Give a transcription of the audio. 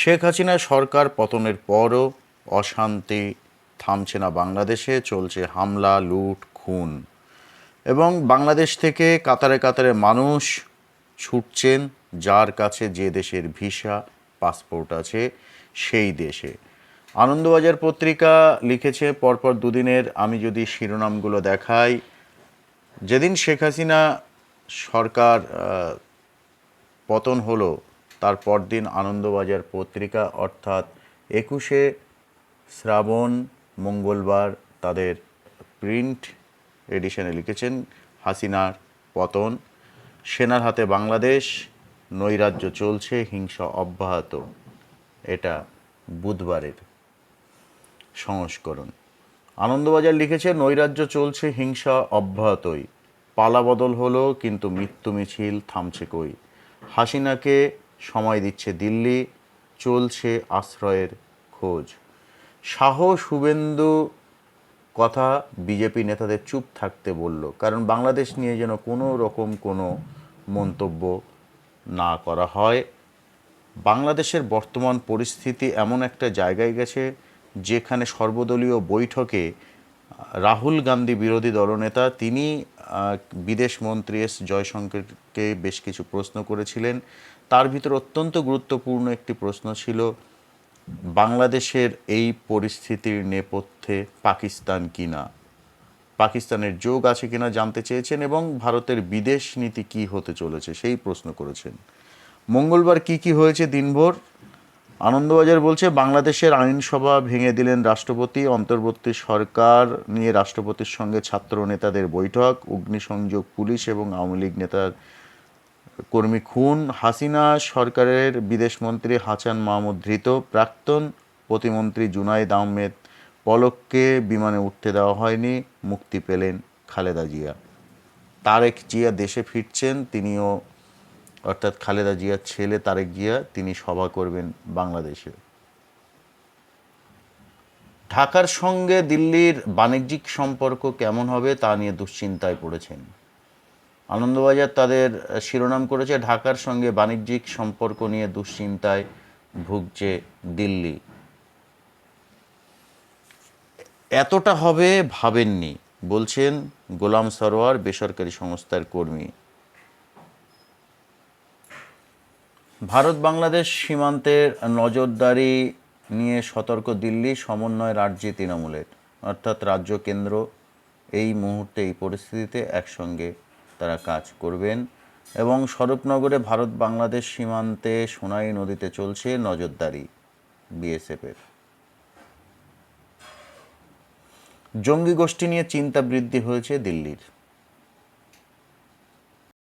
শেখ হাসিনা সরকার পতনের পরও অশান্তি থামছে না বাংলাদেশে, চলছে হামলা, লুট, খুন। এবং বাংলাদেশ থেকে কাতারে কাতারে মানুষ ছুটছেন, যার কাছে যে দেশের ভিসা, পাসপোর্ট আছে, সেই দেশে। আনন্দবাজার পত্রিকা লিখেছে, পরপর দুদিনের আমি যদি শিরোনামগুলো দেখাই, যেদিন শেখ হাসিনা সরকার পতন হলো তার পরদিন আনন্দবাজার পত্রিকা, অর্থাৎ একুশে শ্রাবণ মঙ্গলবার তাদের প্রিন্ট এডিশনে লিখেছেন হাসিনার পতন। সেনার হাতে বাংলাদেশ, নৈরাজ্য চলছে, হিংসা অব্যাহত। এটা বুধবারের সংস্করণ। আনন্দবাজার লিখেছে, নৈরাজ্য চলছে, হিংসা অব্যাহতই। পালাবদল হলো, কিন্তু মৃত্যু মিছিল থামছে কই? হাসিনাকে সময় দিচ্ছে দিল্লি চলছে আশ্রয়ের খোঁজ। শাহ শুভেন্দু কথা বিজেপি নেতাদের চুপ থাকতে বলল কারণ বাংলাদেশ নিয়ে যেন কোনো রকম কোনো মন্তব্য না করা হয়। বাংলাদেশের বর্তমান পরিস্থিতি এমন একটা জায়গায় গেছে যেখানে সর্বদলীয় বৈঠকে রাহুল গান্ধী বিরোধী দলনেতা তিনি আহ, বিদেশ মন্ত্রী এস জয়শঙ্করকে বেশ কিছু প্রশ্ন করেছিলেন। তার ভিতর অত্যন্ত গুরুত্বপূর্ণ একটি প্রশ্ন ছিল, বাংলাদেশের এই পরিস্থিতির নেপথ্যে পাকিস্তান কিনা? পাকিস্তানের যোগ আছে কিনা জানতে চেয়েছেন এবং ভারতের বিদেশ নীতি কি হতে চলেছে সেই প্রশ্ন করেছেন। মঙ্গলবার কি কি হয়েছে দিনভর? আনন্দবাজার বলছে, বাংলাদেশের আইনসভা ভেঙে দিলেন রাষ্ট্রপতি, অন্তর্বর্তী সরকার নিয়ে রাষ্ট্রপতির সঙ্গে ছাত্র নেতাদের বৈঠক, অগ্নিসংযোগ পুলিশ এবং আওয়ামী লীগ নেতার কর্মী খুন, হাসিনা সরকারের বিদেশমন্ত্রী হাসান মাহমুদ ধৃত, প্রাক্তন প্রতিমন্ত্রী জুনাইদ আহমেদ পলককে বিমানে উঠতে দেওয়া হয়নি, মুক্তি পেলেন খালেদা জিয়া। তারেক জিয়া দেশে ফিরছেন, তিনিও, অর্থাৎ খালেদা জিয়ার ছেলে তারেক জিয়া, তিনি সভা করবেন বাংলাদেশে। ঢাকার সঙ্গে দিল্লির বাণিজ্যিক সম্পর্ক কেমন হবে তা নিয়ে দুশ্চিন্তায় পড়েছেন। আনন্দবাজার তাদের শিরোনাম করেছে ঢাকার সঙ্গে বাণিজ্যিক সম্পর্ক নিয়ে দুশ্চিন্তায় ভুগছে দিল্লি। এতটা হবে ভাবেননি, বলছেন গোলাম সরোয়ার, বেসরকারি সংস্থার কর্মী। ভারত বাংলাদেশ সীমান্তের নজরদারি নিয়ে সতর্ক দিল্লি, সমন্বয় রাজ্যে তৃণমূলের। অর্থাৎ রাজ্য কেন্দ্র এই মুহূর্তে এই পরিস্থিতিতে একসঙ্গে তারা কাজ করবেন এবং স্বরূপনগরে ভারত বাংলাদেশ সীমান্তে সোনাই নদীতে চলছে নজরদারি, বিএসএফের। জঙ্গি গোষ্ঠী নিয়ে চিন্তা বৃদ্ধি হয়েছে দিল্লির।